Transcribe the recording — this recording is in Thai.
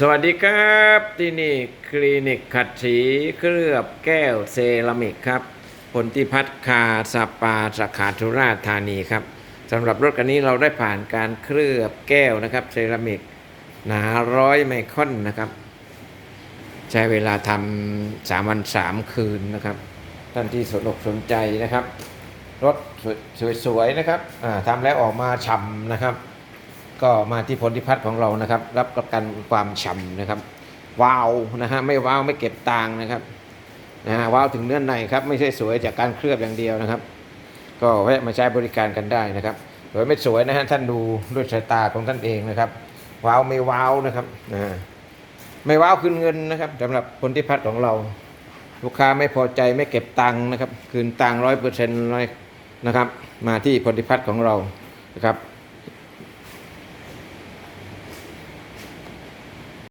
สวัสดีครับที่นี่คลินิกขัดสีเคลือบแก้วเซรามิกครับพลที่พัฒคาสปาสาขาธุราธานีครับสำหรับรถคันนี้เราได้ผ่านการเคลือบแก้วนะครับเซรามิกหนาร้อยไมครอนนะครับ ใช้เวลาทำสามวันสามคืนนะครับท่านที่สนอกสนใจนะครับ รถสวยๆนะครับทำแล้วออกมาฉ่ำนะครับ ก็มาที่พลทิพัฒน์ของเรานะครับ รับประกันความฉ่ำนะครับว้าวนะฮะไม่ว้าวไม่เก็บตังค์นะครับนะฮะว้าวถึงเนื้อในครับไม่ใช่สวยจากการเคลือบอย่างเดียวนะครับ ก็แวะมาใช้บริการกันได้นะครับสวยไม่สวยนะฮะท่านดูด้วยสายตาของท่านเองนะครับว้าวไม่ว้าวนะครับนะฮะไม่ว้าวคืนเงินนะครับสำหรับพลทิพัฒน์ของเรา ลูกค้าไม่พอใจไม่เก็บตังค์นะครับ คืนตังร้อยเปอร์เซ็นต์เลยนะครับ มาที่พลทิพัฒน์ของเรานะครับ